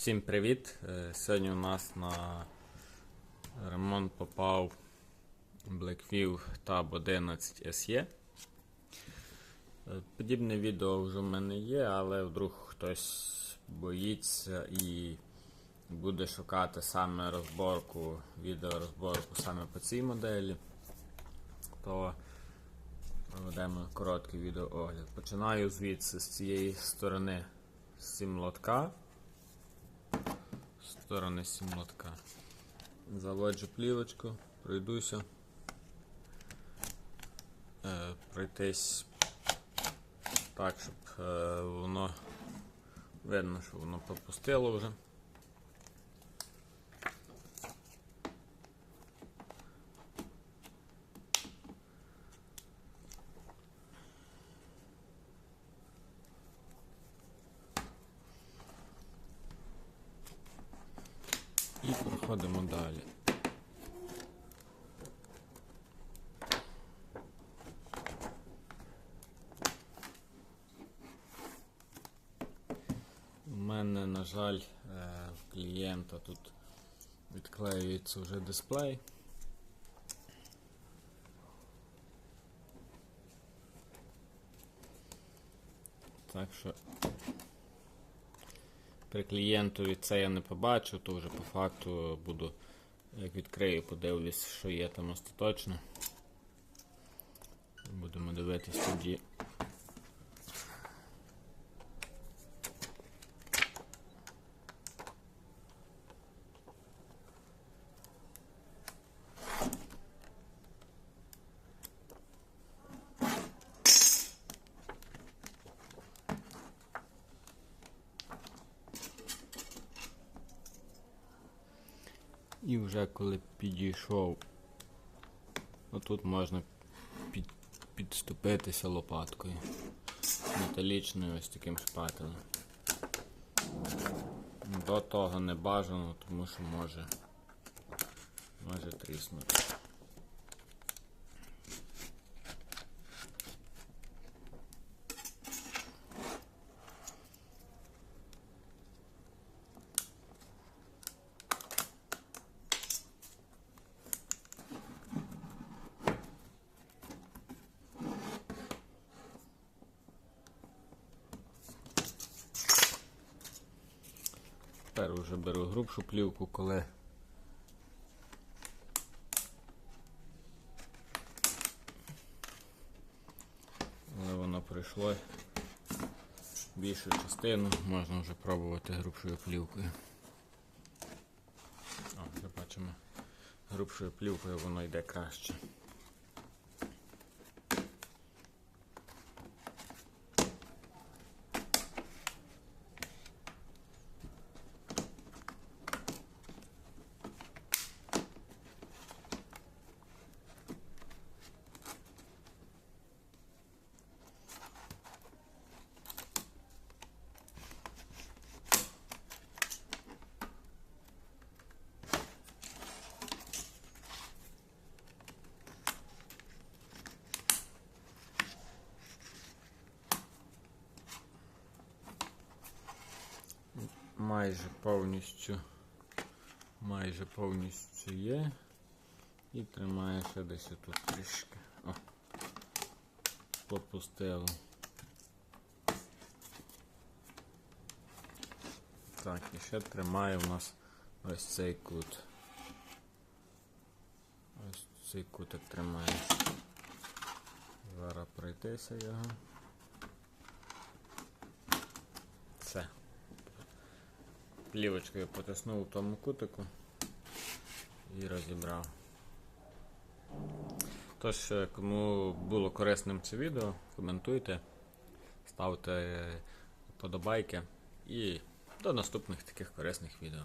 Всім привіт! Е, Сьогодні у нас на ремонт попав Blackview Tab 11 SE. Е, Подібне відео вже в мене є, але вдруг хтось боїться і буде шукати саме розборку, відеорозборку саме по цій моделі, то проведемо короткий відеоогляд. Починаю звідси з цієї сторони з сімлотка сторони сімлотка. Заводжу плівочку, пройдуся. Е, пройтись так, щоб е, воно видно, що воно пропустило вже. І проходимо далі. У мене, на жаль, е, клієнта тут відклеюється вже дисплей. Так що при клієнтові це я не побачу, то вже по факту буду, як відкрию, подивлюсь, що є там остаточно. Будемо дивитись тоді. І вже коли підійшов, отут можна під, підступитися лопаткою. Металічною ось таким шпателем. До того не бажано, тому що може, може тріснути. Тепер вже беру грубшу плівку, коли але воно пройшло більшу частину, можна вже пробувати грубшою плівкою. О, вже бачимо, грубшою плівкою воно йде краще. Майже повністю майже повністю є. І тримає ще десь тут трішки. О, попустило. Так, і ще тримає у нас ось цей кут. Ось цей кутик тримає. Зараз пройтися його. Все. Плівочкою потиснув у тому кутику і розібрав. Тож, е, кому було корисним це відео, коментуйте, ставте подобайки і до наступних таких корисних відео.